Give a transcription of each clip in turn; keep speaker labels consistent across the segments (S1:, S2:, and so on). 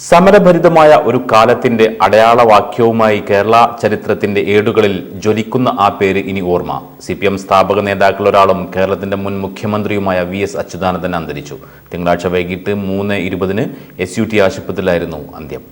S1: സമരഭരിതമായ ഒരു കാലത്തിന്റെ അടയാളവാക്യവുമായി കേരള ചരിത്രത്തിന്റെ ഏടുകളിൽ ജ്വലിക്കുന്ന ആ പേര് ഇനി ഓർമ്മ. സി പി എം സ്ഥാപക നേതാക്കളൊരാളും കേരളത്തിന്റെ മുൻ മുഖ്യമന്ത്രിയുമായ വി എസ് അച്യുതാനന്ദൻ അന്തരിച്ചു. തിങ്കളാഴ്ച വൈകിട്ട് മൂന്ന് ഇരുപതിന് എസ് യു ടി ആശുപത്രിയിലായിരുന്നു അന്ത്യം.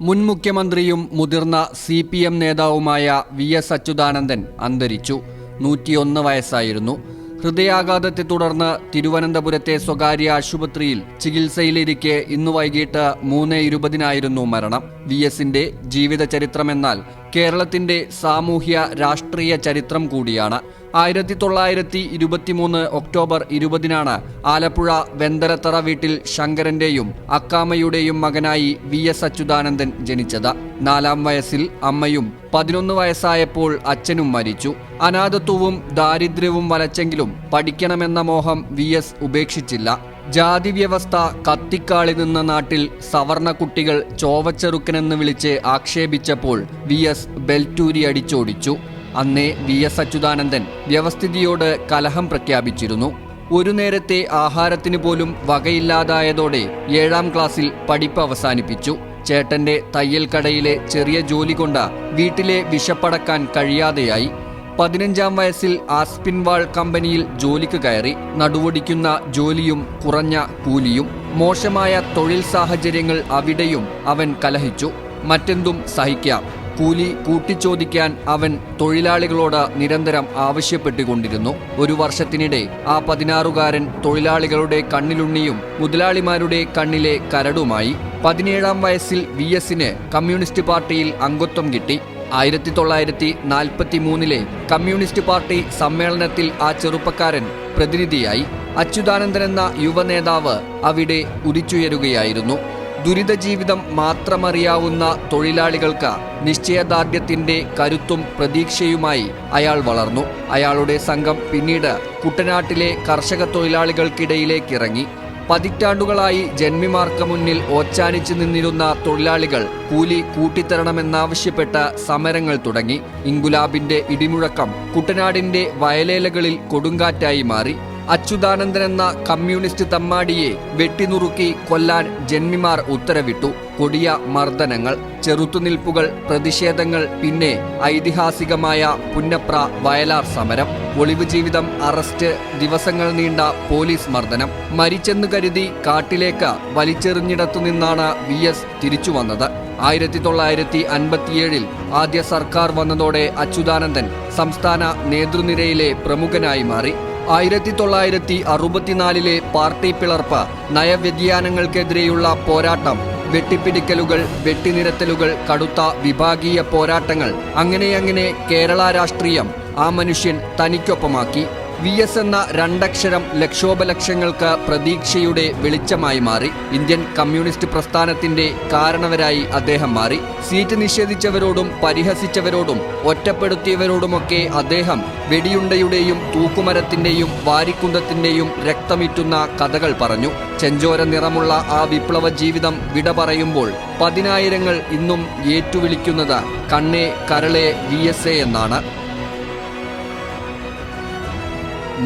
S2: മുൻ മുഖ്യമന്ത്രിയും മുതിർന്ന സി പി എം നേതാവുമായ വി എസ് അച്യുതാനന്ദൻ അന്തരിച്ചു. നൂറ്റിയൊന്ന് വയസ്സായിരുന്നു. ഹൃദയാഘാതത്തെ തുടർന്ന് തിരുവനന്തപുരത്തെ സ്വകാര്യ ആശുപത്രിയിൽ ചികിത്സയിലിരിക്കെ ഇന്ന് വൈകിട്ട് മൂന്ന് ഇരുപതിനായിരുന്നു മരണം. വി എസിന്റെ ജീവിത ചരിത്രമെന്നാൽ കേരളത്തിന്റെ സാമൂഹ്യ രാഷ്ട്രീയ ചരിത്രം കൂടിയാണ്. ആയിരത്തി തൊള്ളായിരത്തി ഇരുപത്തിമൂന്ന് ഒക്ടോബർ ഇരുപതിനാണ് ആലപ്പുഴ വെന്തരത്തറ വീട്ടിൽ ശങ്കരന്റെയും അക്കാമയുടെയും മകനായി വി എസ് അച്യുതാനന്ദൻ ജനിച്ചത്. നാലാം വയസ്സിൽ അമ്മയും പതിനൊന്ന് വയസ്സായപ്പോൾ അച്ഛനും മരിച്ചു. അനാഥത്വവും ദാരിദ്ര്യവും വലച്ചെങ്കിലും പഠിക്കണമെന്ന മോഹം വി എസ് ഉപേക്ഷിച്ചില്ല. ജാതി വ്യവസ്ഥ കത്തിക്കാളി നിന്ന നാട്ടിൽ സവർണ കുട്ടികൾ ചോവച്ചെറുക്കനെന്ന് വിളിച്ച് ആക്ഷേപിച്ചപ്പോൾ വി എസ് ബെൽറ്റൂരി അടിച്ചോടിച്ചു. അന്നേ വി എസ് അച്യുതാനന്ദൻ വ്യവസ്ഥിതിയോട് കലഹം പ്രഖ്യാപിച്ചിരുന്നു. ഒരു നേരത്തെ ആഹാരത്തിന് പോലും വകയില്ലാതായതോടെ ഏഴാം ക്ലാസ്സിൽ പഠിപ്പ് അവസാനിപ്പിച്ചു. ചേട്ടന്റെ തയ്യൽ കടയിലെ ചെറിയ ജോലി കൊണ്ട് വീട്ടിലെ വിശപ്പടക്കാൻ കഴിയാതെയായി. പതിനഞ്ചാം വയസ്സിൽ ആസ്പിൻവാൾ കമ്പനിയിൽ ജോലിക്ക് കയറി നടുവടിക്കുന്ന ജോലിയും കുറഞ്ഞ കൂലിയും മോശമായ തൊഴിൽ സാഹചര്യങ്ങൾ അവിടെയും അവൻ കലഹിച്ചു. മറ്റെന്തും സഹിക്കാം. കൂലി കൂട്ടിച്ചോദിക്കാൻ അവൻ തൊഴിലാളികളോട് നിരന്തരം ആവശ്യപ്പെട്ടുകൊണ്ടിരുന്നു. ഒരു വർഷത്തിനിടെ ആ പതിനാറുകാരൻ തൊഴിലാളികളുടെ കണ്ണിലുണ്ണിയും മുതലാളിമാരുടെ കണ്ണിലെ കരടുമായി പതിനേഴാം വയസ്സിൽ വി എസിന് കമ്മ്യൂണിസ്റ്റ് പാർട്ടിയിൽ അംഗത്വം കിട്ടി. ആയിരത്തി തൊള്ളായിരത്തി നാൽപ്പത്തി മൂന്നിലെ കമ്മ്യൂണിസ്റ്റ് പാർട്ടി സമ്മേളനത്തിൽ ആ ചെറുപ്പക്കാരൻ പ്രതിനിധിയായി അച്യുതാനന്ദൻ എന്ന യുവനേതാവ് അവിടെ ഉദിച്ചുയരുകയായിരുന്നു. ദുരിത ജീവിതം മാത്രമറിയാവുന്ന തൊഴിലാളികൾക്ക് നിശ്ചയദാർഢ്യത്തിന്റെ കരുത്തും പ്രതീക്ഷയുമായി അയാൾ വളർന്നു. അയാളുടെ സംഘം പിന്നീട് കുട്ടനാട്ടിലെ കർഷക തൊഴിലാളികൾക്കിടയിലേക്കിറങ്ങി പതിറ്റാണ്ടുകളായി ജന്മിമാർക്ക് മുന്നിൽ ഓച്ചാനിച്ചു നിന്നിരുന്ന തൊഴിലാളികൾ കൂലി കൂട്ടിത്തരണമെന്നാവശ്യപ്പെട്ട സമരങ്ങൾ തുടങ്ങി. ഇംഗുലാബിന്റെ ഇടിമുഴക്കം കുട്ടനാടിന്റെ വയലേലകളിൽ കൊടുങ്കാറ്റായി മാറി. അച്യുതാനന്ദൻ എന്ന കമ്മ്യൂണിസ്റ്റ് തമ്മാടിയെ വെട്ടിനുറുക്കി കൊല്ലാൻ ജന്മിമാർ ഉത്തരവിട്ടു. കൊടിയ മർദ്ദനങ്ങൾ ചെറുത്തുനിൽപ്പുകൾ പ്രതിഷേധങ്ങൾ പിന്നെ ഐതിഹാസികമായ പുന്നപ്ര വയലാർ സമരം ഒളിവ് ജീവിതം അറസ്റ്റ് ദിവസങ്ങൾ നീണ്ട പോലീസ് മർദ്ദനം. മരിച്ചെന്ന് കരുതി കാട്ടിലേക്ക് വലിച്ചെറിഞ്ഞിടത്തു നിന്നാണ് വി എസ് തിരിച്ചു വന്നത്. ആയിരത്തി തൊള്ളായിരത്തി അൻപത്തിയേഴിൽ ആദ്യ സർക്കാർ വന്നതോടെ അച്യുതാനന്ദൻ സംസ്ഥാന നേതൃനിരയിലെ പ്രമുഖനായി മാറി. ആയിരത്തി തൊള്ളായിരത്തി അറുപത്തിനാലിലെ പാർട്ടി പിളർപ്പ് നയവ്യതിയാനങ്ങൾക്കെതിരെയുള്ള പോരാട്ടം വെട്ടിപ്പിടിക്കലുകൾ വെട്ടിനിരത്തലുകൾ കടുത്ത വിഭാഗീയ പോരാട്ടങ്ങൾ അങ്ങനെയങ്ങനെ കേരള രാഷ്ട്രീയം ആ മനുഷ്യൻ തനിക്കൊപ്പമാക്കി. വി എസ് എന്ന രണ്ടക്ഷരം ലക്ഷോപലക്ഷങ്ങൾക്ക് പ്രതീക്ഷയുടെ വെളിച്ചമായി മാറി. ഇന്ത്യൻ കമ്മ്യൂണിസ്റ്റ് പ്രസ്ഥാനത്തിന്റെ കാരണവരായി അദ്ദേഹം മാറി. സീറ്റ് നിഷേധിച്ചവരോടും പരിഹസിച്ചവരോടും ഒറ്റപ്പെടുത്തിയവരോടുമൊക്കെ അദ്ദേഹം വെടിയുണ്ടയുടെയും തൂക്കുമരത്തിന്റെയും വാരിക്കുന്തത്തിന്റെയും രക്തമിറ്റുന്ന കഥകൾ പറഞ്ഞു. ചെഞ്ചോര നിറമുള്ള ആ വിപ്ലവ ജീവിതം വിട പറയുമ്പോൾ പതിനായിരങ്ങൾ ഇന്നും ഏറ്റുവിളിക്കുന്നത് കണ്ണേ കരളെ വി എസ് എ എന്നാണ്.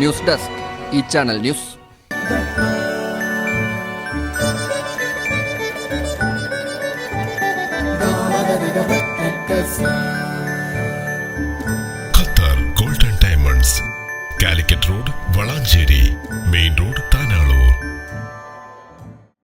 S2: ന്യൂസ് ഡെസ്ക് ഈ ചാനൽ ന്യൂസ്